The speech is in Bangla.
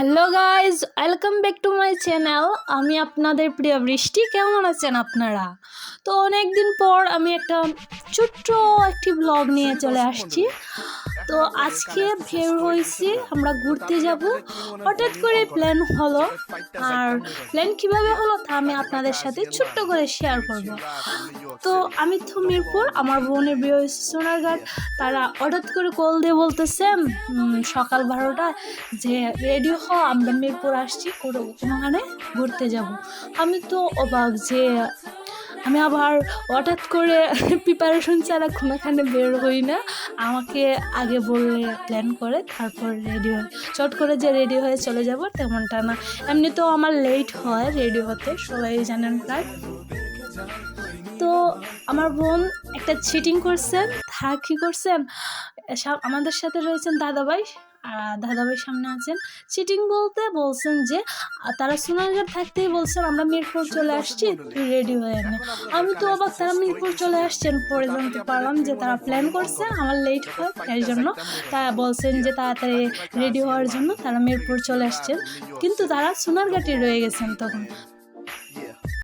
Hello guys welcome back to my channel আমি আপনাদের প্রিয় বৃষ্টি, কেমন আছেন আপনারা? তো অনেক দিন পর আমি একটা ছোট্ট একটি ব্লগ নিয়ে চলে আসছি। তো আজকে বের হয়েছি, আমরা ঘুরতে যাব। হঠাৎ করে প্ল্যান হলো। আর প্ল্যান কীভাবে হলো তা আমি আপনাদের সাথে ছোট্ট করে শেয়ার করব। তো আমি তো মিরপুর, আমার বোনের বিয়ে হয়েছে সোনারঘাট। তারা হঠাৎ করে কল দিয়ে বলতেছে সকাল বারোটায় যে রেডি হ, আমরা মিরপুর আসছি, কোনো কোনোখানে ঘুরতে যাব। আমি তো অবাক যে আমি আবার হঠাৎ করে প্রিপারেশন ছাড়া কোনোখানে বের হই না। আমাকে আগে বললে প্ল্যান করে, তারপর রেডি হই চট করে যে রেডি হয়ে চলে যাব, তেমনটা না। এমনি তো আমার লেট হয় রেডি হতে, সবাই জানেন প্রায় তো আমার বোন একটা চিটিং করছেন তা কী করছেন? আমাদের সাথে রয়েছেন দাদাভাই। আর দাদাভাই সামনে আছেন। চিটিং বলতে বলছেন যে তারা সোনারঘাট থাকতেই বলছেন, আমরা মিরপুর চলে আসছি, তুই রেডি হয়ে নে। আমি তো অবাক, তারা মিরপুর চলে আসছেন। পরে জানতে পারলাম যে তারা প্ল্যান করছে, আমার লেট হয় এর জন্য। তারা বলছেন যে তাড়াতাড়ি রেডি হওয়ার জন্য তারা মিরপুর চলে আসছেন। কিন্তু তারা সোনারঘাটে রয়ে গেছেন তখন।